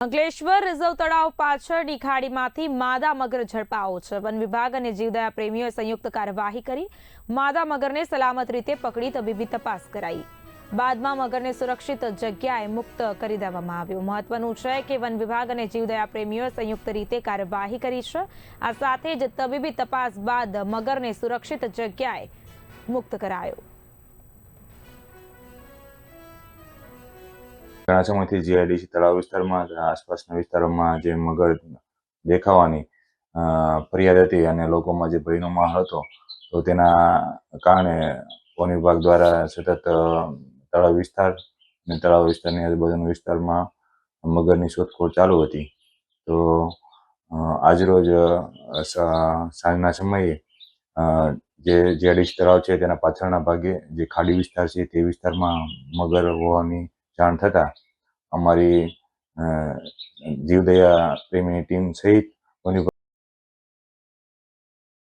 Ankleshwar reserve તળાવ પાછળની ખાડીમાંથી માદા મગર ઝડપાઓ છે. વન વિભાગ અને જીવદયા પ્રેમીઓએ સંયુક્ત કાર્યવાહી કરી, માદા મગરને સલામત રીતે પકડી તબીબી તપાસ કરાઈ. બાદમાં મગરને સુરક્ષિત જગ્યાએ મુક્ત કરી દેવામાં આવ્યો. મહત્વનું છે કે વન વિભાગ અને જીવદયા પ્રેમીઓએ સંયુક્ત રીતે કાર્યવાહી કરી છે. આ સાથે જ તબીબી તપાસ બાદ મગરને સુરક્ષિત જગ્યાએ મુક્ત કરાયો. ઘણા સમયથી જીઆઈડીસી તળાવ વિસ્તારમાં આસપાસના વિસ્તારોમાં જે મગર દેખાવાની ફરિયાદ હતી અને લોકોમાં જે ભયનો માહોલ હતો, તો તેના કારણે વન વિભાગ દ્વારા સતત તળાવ વિસ્તાર અને તળાવ વિસ્તારની આજુબાજુના વિસ્તારમાં મગરની શોધખોળ ચાલુ હતી. તો આજરોજ સાંજના સમયે જે જીઆઈડીસી તળાવ છે તેના પાછળના ભાગે જે ખાડી વિસ્તાર છે તે વિસ્તારમાં મગર હોવાની જાણ થતાં અમારી જીવદયા પ્રેમીની ટીમ સહિત વન વિભાગ